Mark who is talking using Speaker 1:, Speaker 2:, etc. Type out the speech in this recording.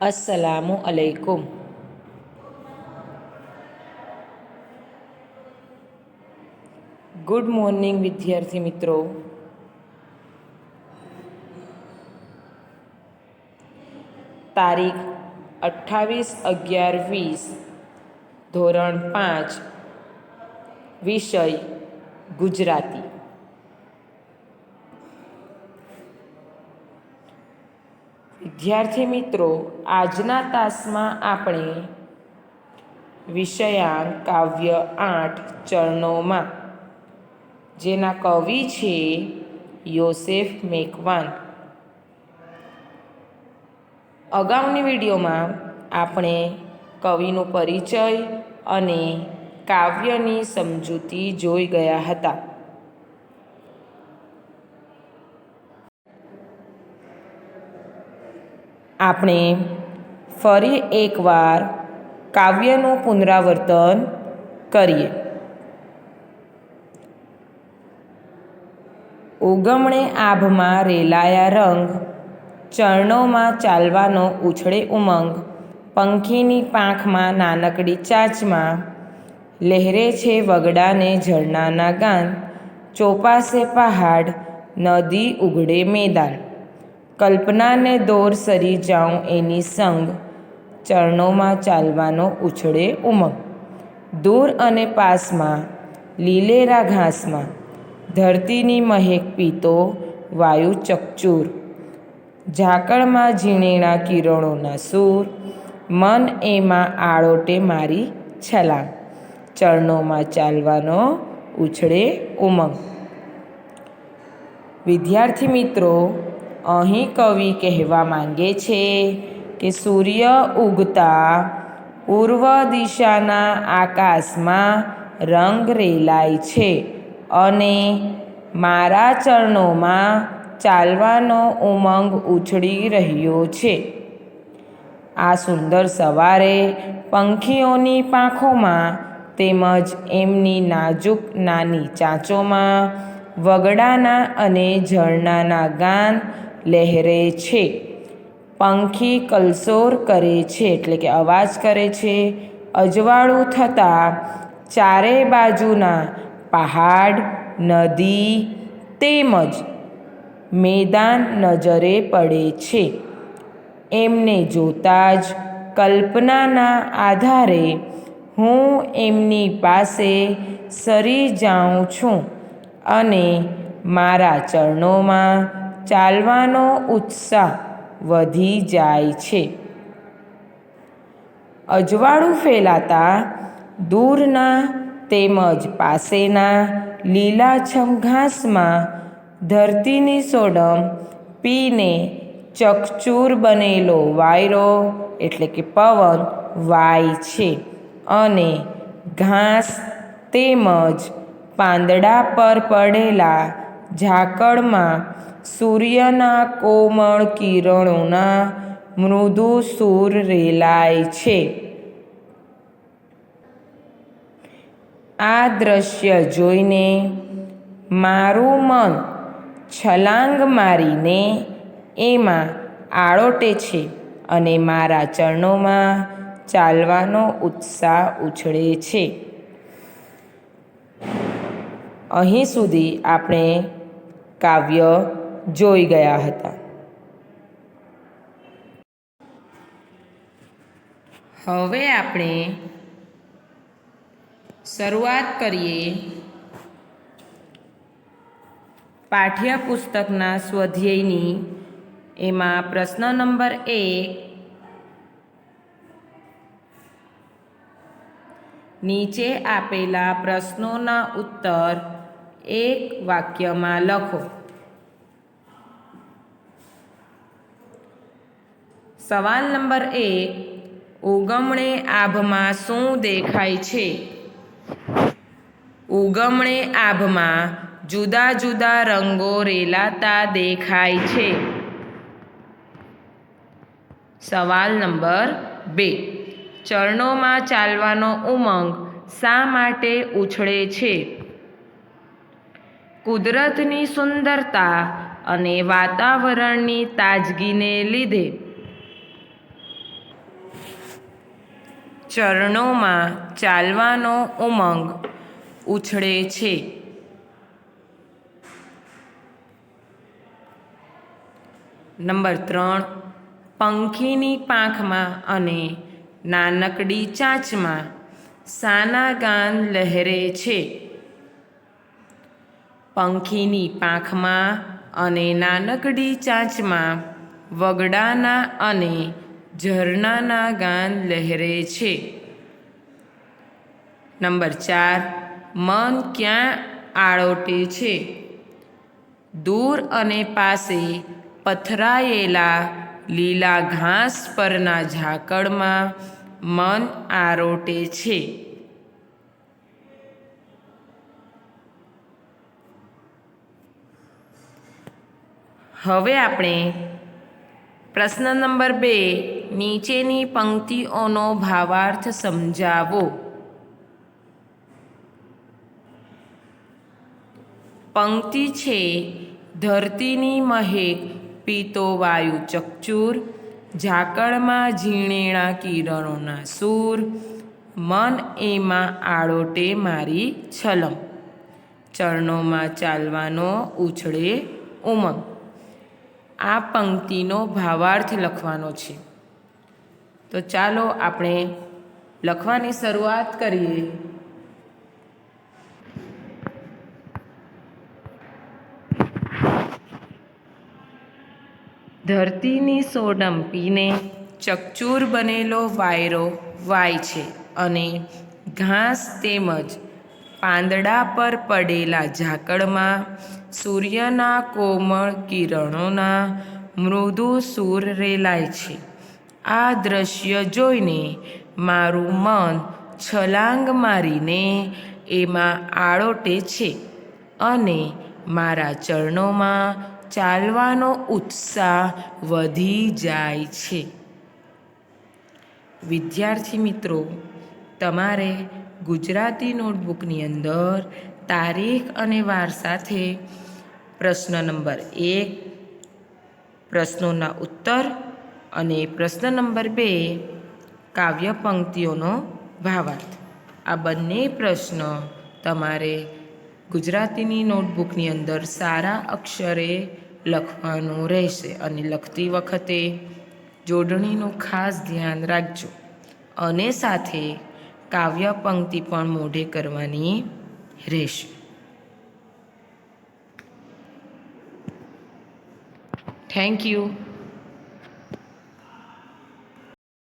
Speaker 1: અસલામુ અલૈકુમ good morning વિદ્યાર્થી મિત્રો. તારીખ અઠ્ઠાવીસ અગિયાર વીસ ધોરણ પાંચ વિષય ગુજરાતી. વિદ્યાર્થી મિત્રો, આજના તાસમાં આપણે વિષયાંક કાવ્ય આઠ ચરણોમાં, જેના કવિ છે યોસેફ મેકવાન. અગાઉની વિડીયોમાં આપણે કવિનો પરિચય અને કાવ્યની સમજૂતી જોઈ ગયા હતા. આપણે ફરી એકવાર કાવ્યનું પુનરાવર્તન કરીએ. ઉગમણે આભમાં રેલાયા રંગ, ચરણોમાં ચાલવાનો ઉછળે ઉમંગ, પંખીની પાંખમાં નાનકડી ચાંચમાં, લહેરે છે વગડાને ઝરણાના ગાન, ચોપાસે પહાડ, નદી ઉઘડે મેદાન. કલ્પનાને દોર સરી જાઉં એની સંગ. ચરણોમાં ચાલવાનો ઉછળે ઉમંગ. દૂર અને પાસમાં, લીલેરા ઘાસમાં. ધરતીની મહેક પીતો વાયુ ચકચૂર. ઝાકળમાં ઝીણેણા કિરણોના સૂર. મન એમાં આળોટે મારી છલાંગ. ચરણોમાં ચાલવાનો ઉછળે ઉમંગ. વિદ્યાર્થી મિત્રો અહીં કવિ કહેવા માંગે છે કે સૂર્ય ઉગતા પૂર્વ દિશાના આકાશમાં રંગ રેલાય છે અને મારા ચરણોમાં ચાલવાનો ઉમંગ ઉછળી રહ્યો છે. આ સુંદર સવારે પંખીઓની પાંખોમાં તેમજ એમની નાજુક નાની ચાંચોમાં વગડાના અને ઝરણાના ગાન લહેરે છે. પંખી કલસોર કરે છે, એટલે કે અવાજ કરે છે. અજવાળું થતાં ચારે બાજુના પહાડ, નદી તેમજ મેદાન નજરે પડે છે. એમને જોતાં જ કલ્પનાના આધારે હું એમની પાસે સરી જાઉં છું અને મારા ચરણોમાં ચાલવાનો ઉત્સાહ વધી જાય છે. અજવાળું ફેલાતા દૂરના તેમજ પાસેના લીલાછમ ઘાસમાં ધરતીની સોડમ પીને ચકચૂર બનેલો વાયરો એટલે કે પવન વાય છે અને ઘાસ તેમજ પાંદડા પર પડેલા ઝાકળમાં સૂર્યના કોમળ કિરણોના મૃદુ સૂર રેલાય છે. આ દ્રશ્ય જોઈને મારું મન છલાંગ મારીને એમાં આળોટે છે અને મારા ચરણોમાં ચાલવાનો ઉત્સાહ ઉછળે છે. અહીં સુધી આપણે કાવ્ય જોઈ ગયા હતા. હવે આપણે શરૂઆત કરીએ પાઠ્યપુસ્તકના સ્વધ્યેયની. એમાં પ્રશ્ન નંબર એક, નીચે આપેલા પ્રશ્નોના ઉત્તર એક વાક્યમાં લખો. સવાલ નંબર એક ઉગમણે આભમાં શું દેખાય છે? ઉગમણે આભમાં જુદા જુદા રંગો રેલાતા દેખાય છે. સવાલ નંબર બે, ચરણોમાં ચાલવાનો ઉમંગ શા માટે ઉછળે છે? કુદરતની સુંદરતા અને વાતાવરણની તાજગીને લીધે. ચરણોમાં ચાલવાનો ઉમંગ ઉછળે છે. નંબર ત્રણ, પંખીની પાંખમાં અને નાનકડી ચાંચમાં સાના ગાન લહેરે છે. પંખીની પાંખમાં અને નાનકડી ચાંચમાં વગડાના અને ઝરણાના ગાન લહેરે છે. નંબર ચાર, મન ક્યાં આળોટે છે? દૂર અને પાસે પથરાયેલા લીલા ઘાસ પરના ઝાકળમાં મન આરોટે છે. હવે આપણે પ્રશ્ન નંબર બે, નીચેની પંક્તિઓનો ભાવાર્થ સમજાવો. પંક્તિ છે, ધરતીની મહેક પીતો વાયુ ચકચૂર, ઝાકળમાં ઝીણેણા કિરણોના સૂર, મન એમાં આળોટે મારી છલમ, ચરણોમાં ચાલવાનો ઉછળે ઉમંગ. આ પંક્તિનો ભાવાર્થ લખવાનો છે. તો ચાલો આપણે લખવાની શરૂઆત કરીએ. ધરતીની સોડંપીને ચકચૂર બનેલો વાયરો વાય છે અને ઘાસ તેમજ પાંદડા પર પડેલા ઝાકળમાં સૂર્યના કોમળ કિરણોના મૃદુ સૂર રેલાય છે. આ દ્રશ્ય જોઈને મારું મન છલાંગ મારીને એમાં આળોટે છે અને મારા ચરણોમાં ચાલવાનો ઉત્સાહ વધી જાય છે. વિદ્યાર્થી મિત્રો, તમારે ગુજરાતી નોટબુકની અંદર તારીખ અને વાર સાથે પ્રશ્ન નંબર એક, પ્રશ્નોના ઉત્તર અને પ્રશ્ન નંબર બે, કાવ્ય પંક્તિઓનો ભાવાર્થ. આ બંને પ્રશ્ન તમારે ગુજરાતીની નોટબુકની અંદર સારા અક્ષરે લખવાનું રહેશે અને લખતી વખતે જોડણીનું ખાસ ધ્યાન રાખજો. અને સાથે કાવ્ય પંક્તિ પણ મોઢે કરવાની హిరేష్ థ్యాంక్ యూ